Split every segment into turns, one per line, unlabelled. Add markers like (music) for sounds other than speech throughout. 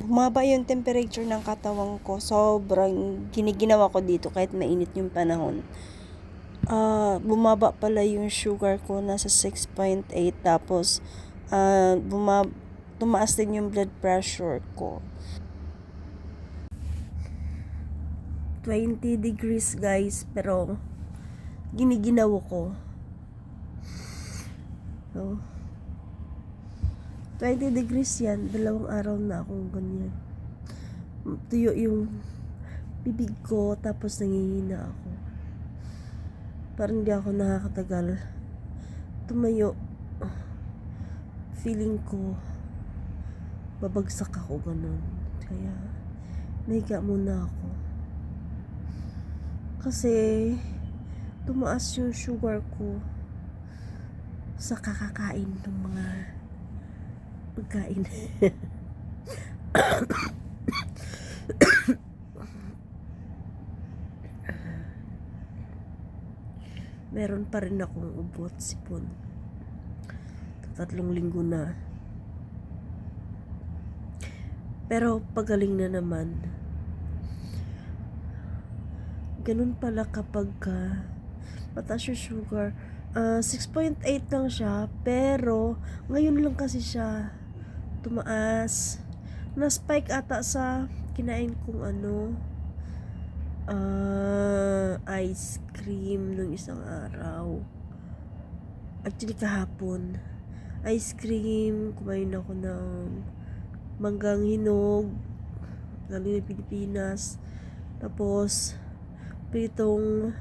bumaba yung temperature ng katawan ko. Sobrang giniginawa ko dito kahit mainit yung panahon. Ah, bumaba pala yung sugar ko nasa 6.8 tapos ah buma tumaas din yung blood pressure ko. 20 degrees guys pero giniginaw ko. So, 20 degrees yan. Dalawang araw na akong ganyan. Tuyo yung bibig ko tapos nangihina ako. Parang hindi ako nakakatagal. Tumayo. Feeling ko babagsak ako ganun. Kaya nahiga muna ako. Kasi tumaas yung sugar ko sa kakakain ng mga pagkain. Meron pa rin akong ubot sipon. Tatlong linggo na. Pero pagaling na naman. Ganun pala kapag ka mataas yung sugar. Ah, 6.8 lang siya, pero ngayon lang kasi siya tumaas. Na-spike ata sa kinain kong ano, ah, ice cream nung isang araw. Actually kahapon, ice cream, kumain ako ng manggang hinog, galing ng Pilipinas. Tapos, pritong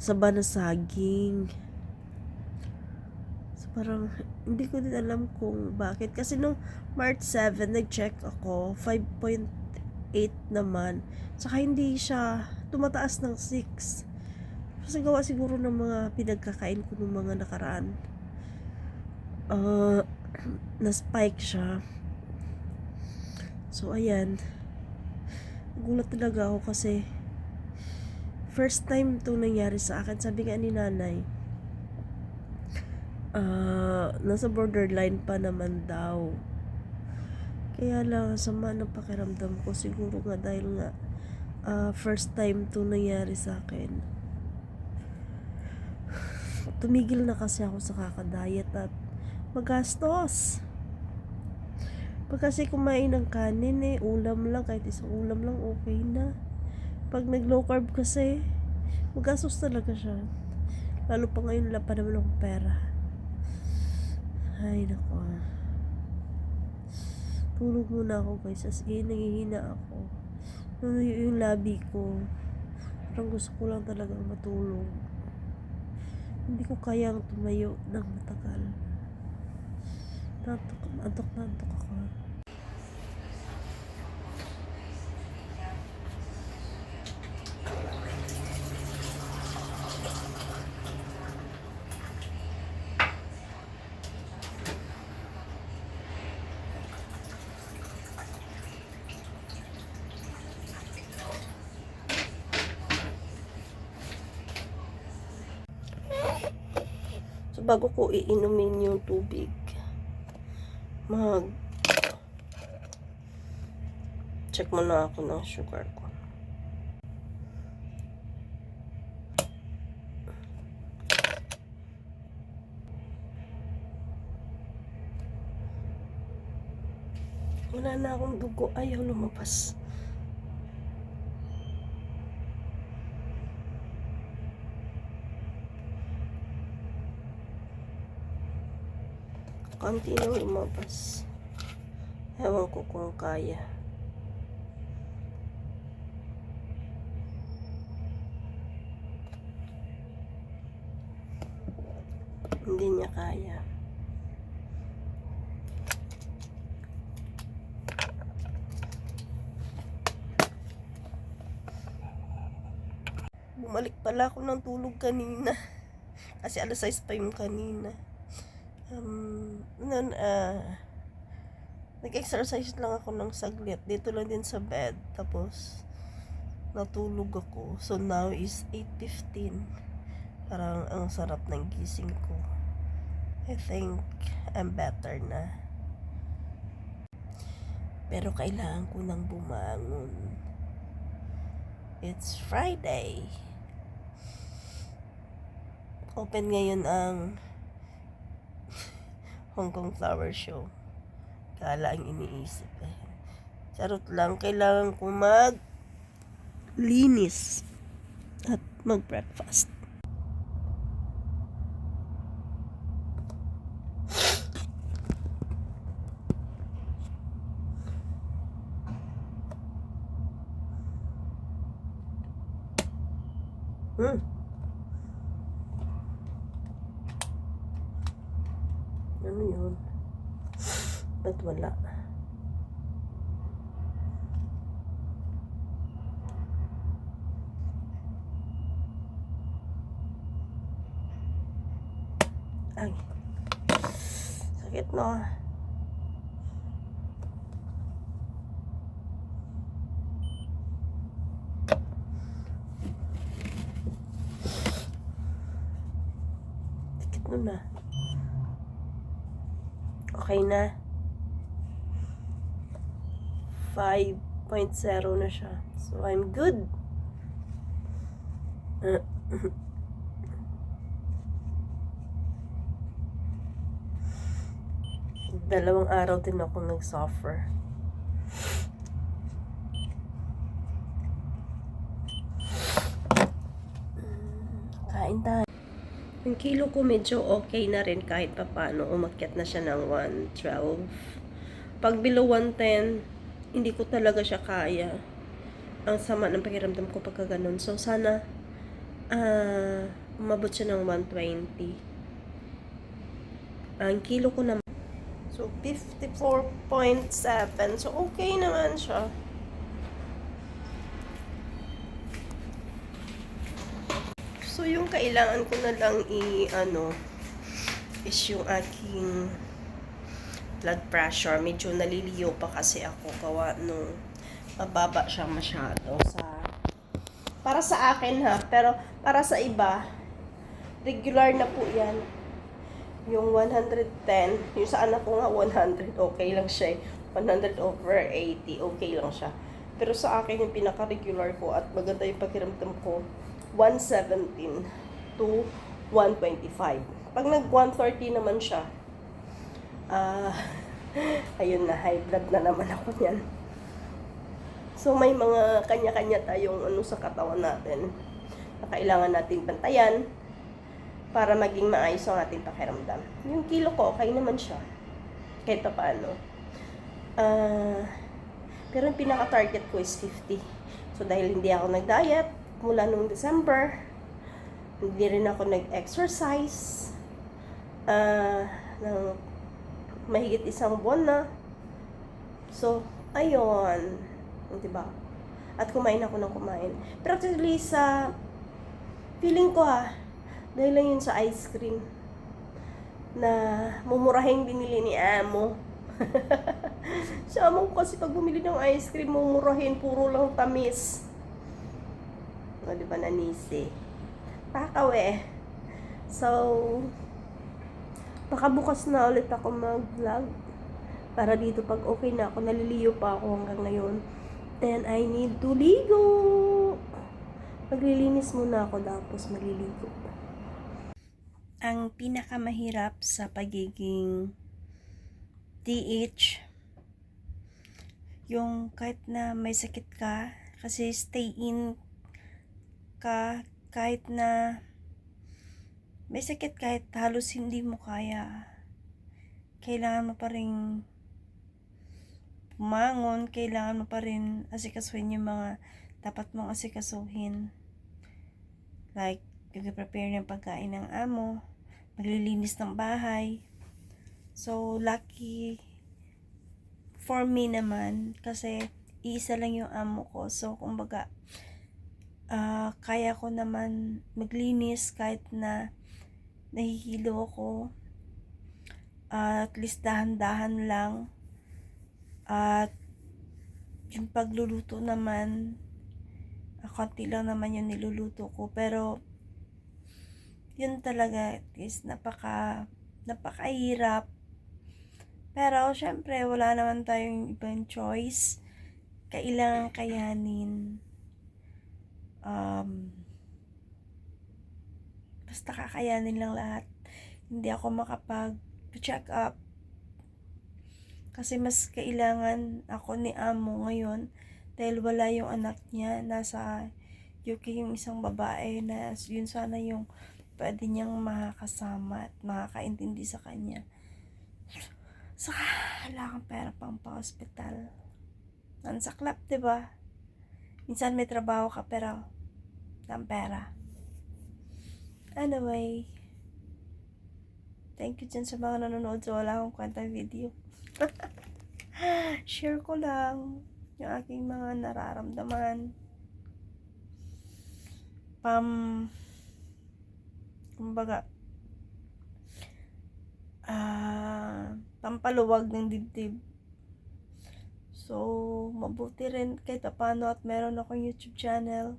saba na saging. Parang, hindi ko din alam kung bakit. Kasi nung March 7, nag-check ako, 5.8 naman. Saka hindi siya tumataas ng 6. Kasi gawa siguro ng mga pinagkakain ko ng mga nakaraan. Uh, (clears throat) na-spike siya. So, ayan. Gulat talaga ako kasi first time itong nangyari sa akin. Sabi nga ni nanay, ah, nasa borderline pa naman daw. Kaya lang, sama ng pakiramdam ko. Siguro nga dahil nga ah, first time itong nangyari sa akin. Tumigil na kasi ako sa kakadayet at magastos. Pag kasi kumain ng kanin eh, ulam lang, kahit isang ulam lang, okay na. Pag nag low carb kasi, magastos talaga siya. Lalo pa ngayon, wala pa naman akong pera. Ay, nako. Tulog muna ako guys, as in, nangihina ako. Nunuyo yung labi ko. Parang gusto ko lang talagang matulog. Hindi ko kayang tumayo ng matagal. Nantok, nantok, nantok ako. So, bago ko iinumin yung tubig, mag check muna ako ng sugar ko. Wala na akong dugo. Ayaw lumabas. Konti lang lumabas. Ewan ko kung kaya. Hindi niya kaya. Bumalik pala ako ng tulog kanina. Kasi alas 6 pa yung kanina. Um, nun, ah, nag-exercise lang ako ng saglit. Dito lang din sa bed. Tapos, natulog ako. So, now is 8.15. Parang ang sarap ng gising ko. I think I'm better na.
Pero kailangan ko nang bumangon. It's Friday. Open ngayon ang Hong Kong Flower Show. Kala ang iniisip eh. Charot lang, kailangan ko mag linis at mag-breakfast. Hmm. Ano yun? Ba't wala? Ay. Sakit no. Sakit no na. Okay na. 5.0 na siya. So, I'm good. (laughs) Dalawang araw din ako nag-suffer. Kain tayo. Ang kilo ko medyo okay na rin kahit papano. Umakyat na siya ng 112. Pag below 110, hindi ko talaga siya kaya. Ang sama ng pakiramdam ko pagka ganun. So, sana ah umabot siya ng 120. Ang kilo ko naman So, 54.7. So, okay naman siya. So, yung kailangan ko na lang i, ano, is yung aking blood pressure. Medyo naliliyo pa kasi ako gawa nung mababa siya masyado sa para sa akin ha, pero para sa iba regular na po 'yan. Yung 110, yung sa anak ko nga 100, okay lang siya. eh. 100 over 80, okay lang siya. Pero sa akin yung pinaka-regular ko at maganda yung pakiramdam ko, 117 to 125. Pag nag 130 naman siya, ah, (laughs) ayun na, high blood na naman ako niyan. So may mga kanya-kanya tayong ano sa katawan natin na kailangan natin bantayan para maging maayos ang ating pakiramdam. Yung kilo ko, okay naman siya. Kahit pa paano. Ah, pero yung pinaka-target ko is 50. So dahil hindi ako nag-diet mula nung December, hindi rin ako nag-exercise ah ng mahigit isang buwan na. So, ayun. Di ba? At kumain ako ng kumain. Pero actually sa feeling ko ha, dahil lang yun sa ice cream na mumurahing binili ni Amo. (laughs) si Amo kasi pag bumili ng ice cream, mumurahin, puro lang tamis. O, di ba nanisi? Takaw eh. So, baka bukas na ulit ako mag-vlog. Para dito pag okay na ako, naliliyo pa ako hanggang ngayon. Then, I need to ligo. Maglilinis muna ako tapos maliligo. Ang pinakamahirap sa pagiging TH, yung kahit na may sakit ka, kasi stay in ka, kahit na may sakit kahit halos hindi mo kaya, kailangan mo pa rin pumangon, kailangan mo pa rin asikasuhin yung mga dapat mong asikasuhin. Like, prepare ng pagkain ng amo, maglilinis ng bahay. So, lucky for me naman kasi iisa lang yung amo ko. So, kumbaga, ah kaya ko naman maglinis kahit na nahihilo ako. At least dahan-dahan lang. At yung pagluluto naman, ah, konti lang naman yung niluluto ko. Pero, yun talaga is napaka napakahirap
Pero, syempre, wala naman tayong ibang choice. Kailangan kayanin. Um, basta kakayanin lang lahat. Hindi ako makapag-check up. Kasi mas kailangan ako ni Amo ngayon dahil wala yung anak niya. Nasa UK yung isang babae na yun sana yung pwede niyang makakasama at makakaintindi sa kanya. Saka, wala kang pera pang pa-hospital. Ang saklap, di ba? Minsan may trabaho ka pero ng pera. Anyway, thank you dyan sa mga nanonood sa wala akong kwenta video. (laughs) Share ko lang yung aking mga nararamdaman. Pam, kumbaga, ah, pampaluwag ng dibdib. So, mabuti rin kahit paano at meron akong YouTube channel.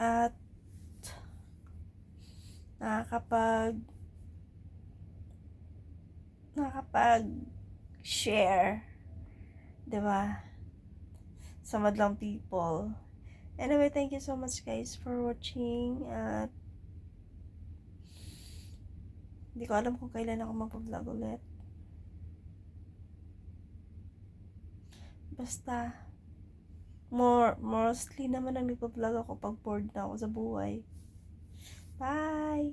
At nakakapag nakakapag share 'di ba sa madlang people. Anyway thank you so much guys for watching at hindi ko alam kung kailan ako mag-vlog ulit. Basta more mostly naman ang nagpa-vlog ako pag bored na ako sa buhay bye